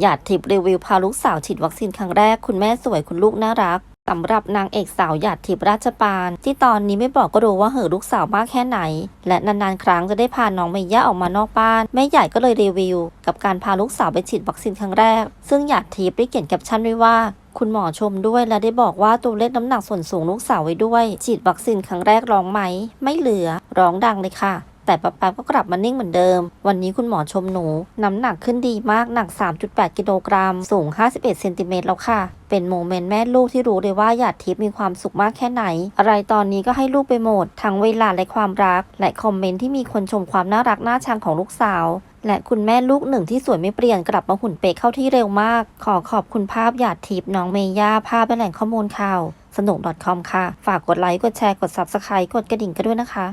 หยาดทิพย์รีวิวพาลูกสาวฉีดวัคซีนครั้งแรกคุณแม่สวยคุณลูกน่ารักสำหรับนางเอกสาวหยาดทิพย์ราชปาน ที่ตอนนี้ไม่บอกก็รู้ว่าเหอลูกสาวมากแค่ไหน และนานๆ ครั้งจะได้พาน้องเมย่าออกมานอกบ้าน แม่ใหญ่ก็เลยรีวิว กับการพาลูกสาวไปฉีดวัคซีนครั้งแรก ซึ่งหยาดทิพย์ได้เขียนแคปชั่นไว้ว่า คุณหมอชมด้วยและได้บอกว่าตัวเลขน้ำหนักส่วนสูงลูกสาวไว้ด้วย ฉีดวัคซีนครั้งแรกร้องไหม ไม่เหลือ ร้องดังเลยค่ะ แต่แป๊าป๊าก็กลับมานิ่งเหมือนเดิม วันนี้คุณหมอชมหนู น้ำหนักขึ้นดีมากหนัก 3.8 กิโลกรัม สูง 51 เซนติเมตรแล้วค่ะ เป็นโมเมนต์แม่ลูกที่รู้เลยว่าหยาดทิพย์มีความสุขมากแค่ไหน อะไรตอนนี้ก็ให้ลูกไปหมด ทั้งเวลาและความรัก และคอมเมนต์ที่มีคนชมความน่ารักน่าชังของลูกสาวและคุณแม่ลูกหนึ่งที่สวยไม่เปลี่ยนกลับมาหุ่นเป๊ะเข้าที่เร็วมาก ขอขอบคุณภาพหยาดทิพย์น้องเมย่าภาพเป็นแหล่งข้อมูลข่าว สนุก .com ค่ะ ฝากกดไลค์ กดแชร์ กด subscribe กดกระดิ่งกันด้วยนะคะ